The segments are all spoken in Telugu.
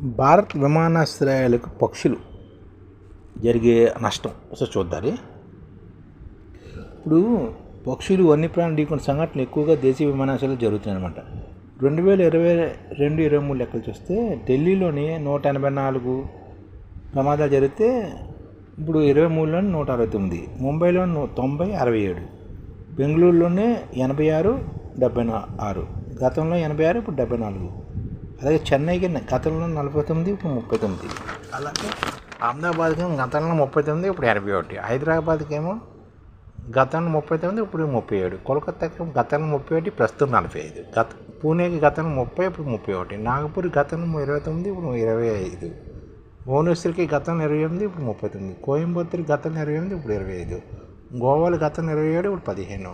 భారత్ విమానాశ్రయాలకు పక్షులు జరిగే నష్టం. ఒకసారి చూద్దాం ఇప్పుడు పక్షులు వన్యప్రాణులు ఢీకొన్న సంఘటనలు ఎక్కువగా దేశీయ విమానాశ్రయాలు జరుగుతున్నాయి అనమాట రెండు వేల ఇరవై రెండు ఇరవై మూడు లెక్కలు చూస్తే ఢిల్లీలోని నూట ఎనభై నాలుగు ప్రమాదాలు జరిగితే ఇప్పుడు ఇరవై మూడులోని నూట అరవై తొమ్మిది ముంబైలోని తొంభై అరవై ఏడు బెంగళూరులోనే ఎనభై ఆరు డెబ్బై ఆరు గతంలో ఎనభై ఆరు ఇప్పుడు డెబ్బై నాలుగు. అలాగే చెన్నైకి గతంలో నలభై తొమ్మిది ఇప్పుడు ముప్పై తొమ్మిది. అలాగే అహ్మదాబాద్కి గతంలో ముప్పై తొమ్మిది ఇప్పుడు ఎనభై ఒకటి. హైదరాబాద్కి ఏమో గతంలో ముప్పై తొమ్మిది ఇప్పుడు ముప్పై ఏడు. కోల్కతాకి గతంలో ముప్పై ఒకటి ప్రస్తుతం నలభై ఐదు. గత పూణేకి గతంలో ముప్పై ఇప్పుడు ముప్పై ఒకటి. నాగపూర్ గతంలో ఇరవై తొమ్మిది ఇప్పుడు ఇరవై ఐదు. భువనేశ్వర్కి గతంలో ఇరవై ఎనిమిది ఇప్పుడు ముప్పై తొమ్మిది. కోయంబత్తూరు గతంలో ఇరవై ఎనిమిది ఇప్పుడు ఇరవై ఐదు. గోవాలు గతంలో ఇరవై ఏడు ఇప్పుడు పదిహేను.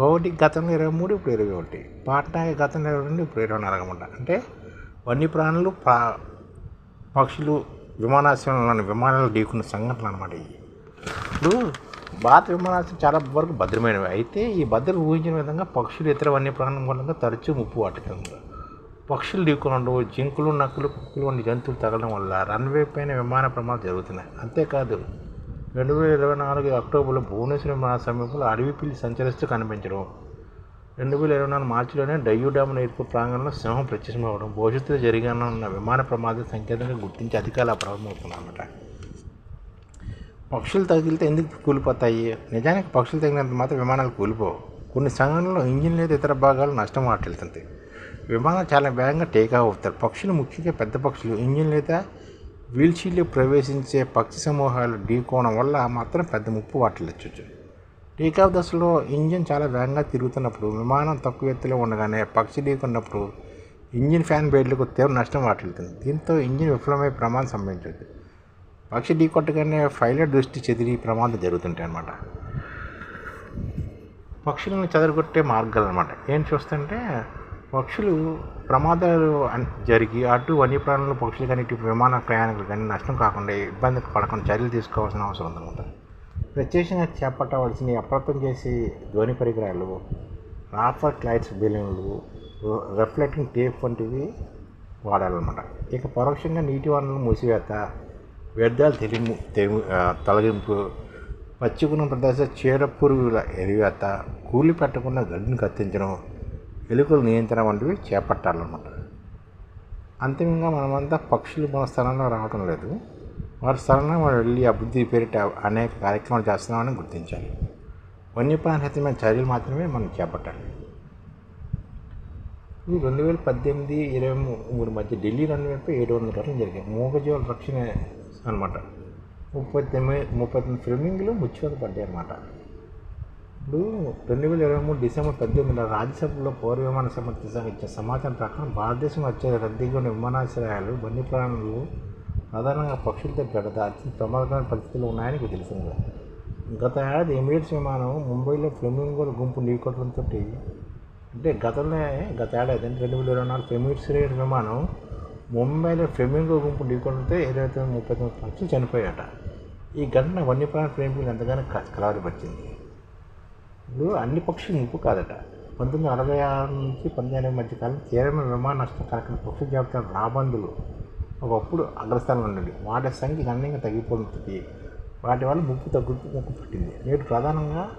గోవాటికి గతంలో ఇరవై మూడు ఇప్పుడు ఇరవై ఒకటి. పాట్నాకి గతంలో ఇరవై రెండు ఇప్పుడు ఇరవై నాలుగు అనమాట అంటే వన్యప్రాణులు పా పక్షులు విమానాశ్రయంలోని విమానాలు ఢీకున్న సంఘటనలు అనమాట ఇవి. ఇప్పుడు భారత విమానాశ్రయం చాలా వరకు భద్రమైనవి. అయితే ఈ భద్రత ఊహించిన విధంగా పక్షులు ఇతర వన్యప్రాణుల మూలంగా తరచూ ముప్పు వాటికంగా. పక్షులు ఢీకొనడం జింకులు నక్కులు కుక్కులు వంటి జంతువులు తగలడం వల్ల రన్వే పైన విమాన ప్రమాదాలు జరుగుతున్నాయి. అంతేకాదు రెండు వేల ఇరవై నాలుగు అక్టోబర్లో భువనేశ్వర విమాన సమీపంలో అడవి పిల్లి సంచరిస్తూ కనిపించడం రెండు వేల ఇరవై నాలుగు మార్చిలోనే డయ్యూ డ్యామ్ ఎయిర్పోర్ట్ ప్రాంగణంలో సింహం ప్రత్యక్షమవడం భవిష్యత్తులో జరిగిన విమాన ప్రమాద సంకేతంగా గుర్తించి అధికారులు అప్రమత్తమవుతున్నారన్నమాట పక్షులు తగిలితే ఎందుకు కూలిపోతాయి? నిజానికి పక్షులు తగినంత మాత్రం విమానాలు కూలిపోవు. కొన్ని సంఘటనలో ఇంజిన్ లేదా ఇతర భాగాలు నష్టం వాటిల్తుంది విమానాలు చాలా వేగంగా టేకాఫ్ అవుతారు పక్షులు ముఖ్యంగా పెద్ద పక్షులు ఇంజిన్ లేదా వీల్చీర్లో ప్రవేశించే పక్షి సమూహాలు ఢీకోవడం వల్ల మాత్రం పెద్ద ముప్పు వాటిల్లచ్చు. టేకాఫ్ దశలో ఇంజిన్ చాలా వేగంగా తిరుగుతున్నప్పుడు విమానం తక్కువ ఎత్తులో ఉండగానే పక్షి ఢీకొన్నప్పుడు ఇంజిన్ ఫ్యాన్ బ్లేడ్లకు తీవ్ర నష్టం వాటిల్తుంది దీంతో ఇంజిన్ విఫలమై ప్రమాదం సంభవించదు పక్షి ఢీకొట్టగానే ఫైలర్ దృష్టి చెదిరి ప్రమాదం జరుగుతుంటాయి అన్నమాట. పక్షులను చెదరగొట్టే మార్గాలు అనమాట ఏం చూస్తుంటే పక్షులు ప్రమాదాలు జరిగి అటు వన్యప్రాణులు పక్షులు కానీ ఇటు విమాన ప్రయాణికులు కానీ నష్టం కాకుండా ఇబ్బంది పడకుండా చర్యలు తీసుకోవాల్సిన అవసరం ఉందన్నమాట. ప్రత్యేకంగా చేపట్టవలసిన అప్రతం చేసే ధ్వని పరికరాలు రాఫర్ లైట్స్ బెలూన్లు రిఫ్లెక్టింగ్ టేప్ వంటివి వాడాలన్నమాట. ఇక పరోక్షంగా నీటి వనరులు మూసివేత వ్యర్థాలు తెలిము తెము తొలగింపు పచ్చికున్న ప్రదేశ చీర పురుగుల ఎరివేత కూలి పెట్టకుండా గడ్డిని కత్తించడం ఎలుకల నియంత్రణ వంటివి చేపట్టాలన్నమాట. అంతిమంగా మనమంతా పక్షులు మన స్థలంలో రావటం లేదు. వారి స్థలంలో వారు వెళ్ళి అభివృద్ధి పేరిట అనేక కార్యక్రమాలు చేస్తున్నామని గుర్తించాలి. వన్యప్రాణహితమైన చర్యలు మాత్రమే మనం చేపట్టాలి. ఈ రెండు వేల పద్దెనిమిది ఇరవై మూడు మధ్య ఢిల్లీ రెండు వేలపై ఏడు వందల ఘటనలు జరిగాయి. మూగజీవుల రక్షణ అనమాట. ముప్పై తొమ్మిది ముప్పై తొమ్మిది ఫ్రెమింగ్లు ముచ్చిపోత పడ్డాయి అనమాట ఇప్పుడు రెండు వేల ఇరవై మూడు డిసెంబర్ పద్దెనిమిదిలో రాజ్యసభలో పౌర విమాన సంస్థ సంఘం ఇచ్చిన సమాచారం ప్రకారం భారతదేశం వచ్చే రద్దీగా ఉన్న విమానాశ్రయాలు వన్యప్రాణులు ప్రధానంగా పక్షులతో పెడత అత్యంత ప్రమాదకరమైన పరిస్థితులు ఉన్నాయని మీకు తెలిసింది గత ఏడాది ఎమిరేట్స్ విమానం ముంబైలో ఫ్లెమింగోల గుంపు నీకొట్టడంతో అంటే గతంలో గత ఏడాది అంటే రెండు వేల ఇరవై నాలుగు ఎమిరేట్స్ రేట్ విమానం ముంబైలో ఫ్లెమింగో గుంపు ఢీకొట్టడంతో ఇరవై తొమ్మిది ముప్పై తొమ్మిది పక్షులు చనిపోయాట ఈ ఘటన వన్యప్రాణ ప్రేమికులు ఎంతగానో క- కలవరపరిచింది. ఇప్పుడు అన్ని పక్షులు ముప్పు కాదట. పంతొమ్మిది అరవై ఆరు నుంచి పంతొమ్మిది ఎనభై మధ్య కాలం తీవ్రమైన విమాన నష్టం కలకల పక్షుల జాబితా రాబందులు ఒకప్పుడు అగ్రస్థానం ఉండేది వాటి సంఖ్య గణనీయంగా తగ్గిపోతుంది వాటి వల్ల ముప్పు తగ్గుతూ ముప్పు పుట్టింది. నేడు ప్రధానంగా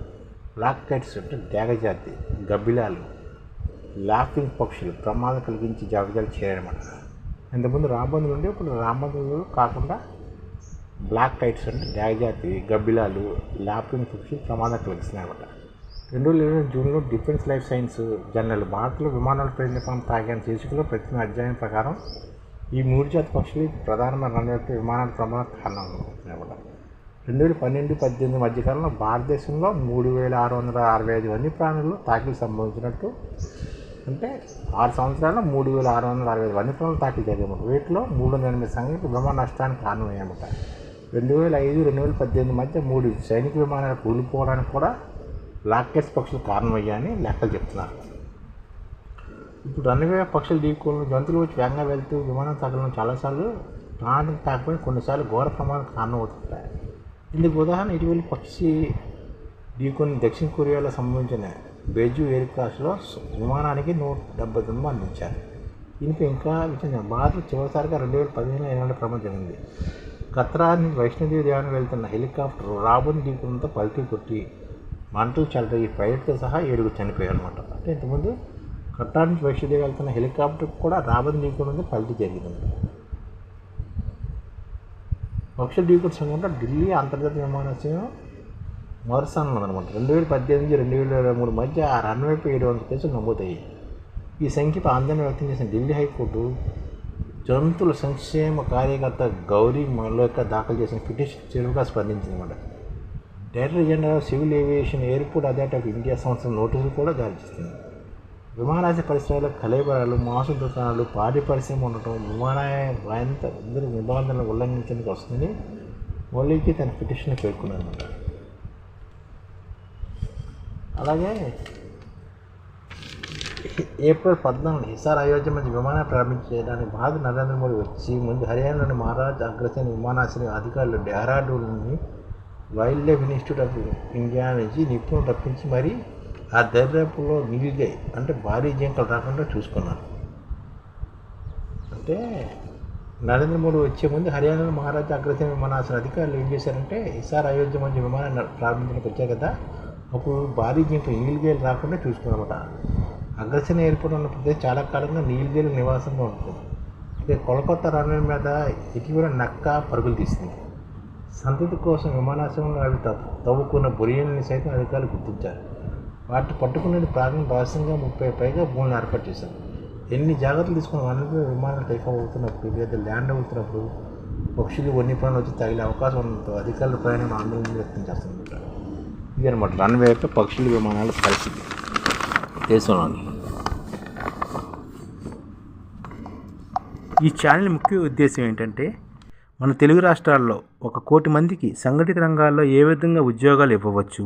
బ్లాక్ కైట్స్ అంటే డేగజాతి గబ్బిలాలు లాఫింగ్ పక్షులు ప్రమాదం కలిగించి జాబితాలు చేరారన్నమాట ఇంతకుముందు రాబందులు ఉంటే ఇప్పుడు రాబందులు కాకుండా బ్లాక్ కైట్స్ అంటే డ్యాగజాతి గబ్బిలాలు లాఫింగ్ పక్షులు ప్రమాదం కలిగిస్తున్నాయి అన్నమాట రెండు వేల ఇరవై జూన్లో డిఫెన్స్ లైఫ్ సైన్స్ జర్నల్ భారత్లో విమానాలు ప్రయాణం తాగాని శీర్షికలో ప్రతి అధ్యాయం ప్రకారం ఈ మూడు జాతి పక్షులు ప్రధానమైన రెండు విమానాల ప్రమాణ కారణం అన్నమాట రెండు వేల పన్నెండు పద్దెనిమిది మధ్యకాలంలో భారతదేశంలో మూడు వేల ఆరు వందల అరవై ఐదు వన్యప్రాణులు తాకిలు సంభవించినట్టు అంటే ఆరు సంవత్సరాల్లో మూడు వేల ఆరు వందల అరవై ఐదు వన్యప్రాణులు తాకిలు జరిగాయి వీటిలో మూడు వందల ఎనిమిది సంఖ్యకు విమాన నష్టానికి కారణమయ్యామట రెండు వేల ఐదు రెండు వేల పద్దెనిమిది మధ్య మూడు సైనిక విమానాలు కూలిపోవడానికి కూడా లాకెట్స్ పక్షులు కారణమయ్యాయని లెక్కలు చెప్తున్నారు. ఇప్పుడు రన్వే పక్షులు ఢీకోలు జంతువులు వచ్చి వేగంగా వెళ్తూ విమానం తగలడం చాలాసార్లు ప్రాణానికి కాకపోయినా కొన్నిసార్లు ఘోర ప్రమాదం కారణమవుతుంటాయి. ఇందుకు ఉదాహరణ ఇటీవల పక్షి ఢీకొని దక్షిణ కొరియాలో సంభవించిన బెజు ఎయిర్ క్రాస్లో విమానానికి నూట డెబ్బై తొమ్మిది అందించారు. దీనిపై ఇంకా విషయం భారత్ చివరిసారిగా రెండు వేల పదిహేను ఇరవై ప్రమాదం జరిగింది. కత్రా నుంచి వైష్ణోదేవి దేవాన్ని వెళ్తున్న హెలికాప్టర్ రాబోని ఢీకొనడంతో పల్టీ కొట్టి మంటలు ఈ పైలట్తో సహా ఏడుగురు చనిపోయారు అనమాట అంటే ఇంతకుముందు కట్టానికి నుంచి వైష్ణోదేవి వెళ్తున్న హెలికాప్టర్ కూడా రాబడి ఢీకొనడంతో పల్టీ జరిగింది. పక్ష ఢీకొట్టు సంఘంలో ఢిల్లీ అంతర్జాతీయ విమానాశ్రయం మొదటి స్థానంలో ఉందన్నమాట రెండు వేల పద్దెనిమిది రెండు వేల ఇరవై మూడు మధ్య ఆ రన్వేపై ఏడు వందల కేసులు నమోదయ్యాయి. ఈ సంఖ్యపై ఆందోళన వ్యక్తం చేసిన ఢిల్లీ హైకోర్టు జంతువుల సంక్షేమ కార్యకర్త గౌరీ మల్లోక దాఖలు చేసిన పిటిషన్ చెరువుగా స్పందించిందన్నమాట. Director general of civil aviation airport authority of India సంస్థ నోటీసులు కూడా జారీ చేస్తుంది విమానాశ్రయ పరిశ్రమలో కలేబరాలు మాసు దుకాణాలు పాడి పరిశ్రమ ఉండటం విమానాయంత అందరూ నిబంధనలు ఉల్లంఘించేందుకు వస్తుంది మౌలికి తన పిటిషన్ పేర్కొన్నారన్నమాట అలాగే ఏప్రిల్ పద్నాలుగు హిసార్ అయోధ్య మధ్య విమానం ప్రారంభించడానికి భారత నరేంద్ర మోడీ వచ్చి ముందు హర్యానాలోని మహారాజ్ అగ్రసేన విమానాశ్రయం అధికారులు Dehradun wild life institute of India నుంచి నిపుణులు రప్పించి మరీ ఆ దర్యాపులో నిలిగాయి అంటే భారీ జింకలు రాకుండా చూసుకున్నారు. అంటే నరేంద్ర మోడీ వచ్చే ముందు హర్యానా మహారాజా అగ్రసేన విమానాశ్రయ అధికారులు ఏం చేశారంటే ఈసారి అయోధ్య మధ్య విమానాన్ని ప్రారంభించడానికి వచ్చారు కదా అప్పుడు భారీ జింకలు నీలిగేలు రాకుండా చూసుకున్నమాట. అగ్రసేన ఎయిర్పోర్ట్ ఉన్న ప్రదేశం చాలా కాలంగా నీలిగేలు నివాసంగా ఉంటుంది. ఇక కొలకొత్త రన్వే మీద ఇటీవల నక్క పరుగులు తీసింది. సంతతి కోసం విమానాశ్రయంలో అవి తవ్వుకున్న బొరియల్ని సైతం అధికారులు గుర్తించారు. వాటిని పట్టుకునేది ప్రారంభ రహస్యంగా ముప్పై పైగా భూములను ఏర్పాటు చేశారు. ఎన్ని జాగ్రత్తలు తీసుకుని వనరులు విమానాలు టేక్ అవుతున్నప్పుడు లేదా ల్యాండ్ అవుతున్నప్పుడు పక్షులు వన్యప్రాణులు వచ్చి తగిలే అవకాశం ఉండడంతో అధికారుల ప్రయాణం ఆందోళన వ్యక్తం చేస్తున్నారు ఇది అనమాట రన్వే యొక్క పక్షులు విమానాల పరిస్థితి. దేశంలోని ఈ ఛానల్ ముఖ్య ఉద్దేశం ఏంటంటే మన తెలుగు రాష్ట్రాల్లో ఒక కోటి మందికి సంఘటిత రంగాల్లో ఏ విధంగా ఉద్యోగాలు ఇవ్వవచ్చు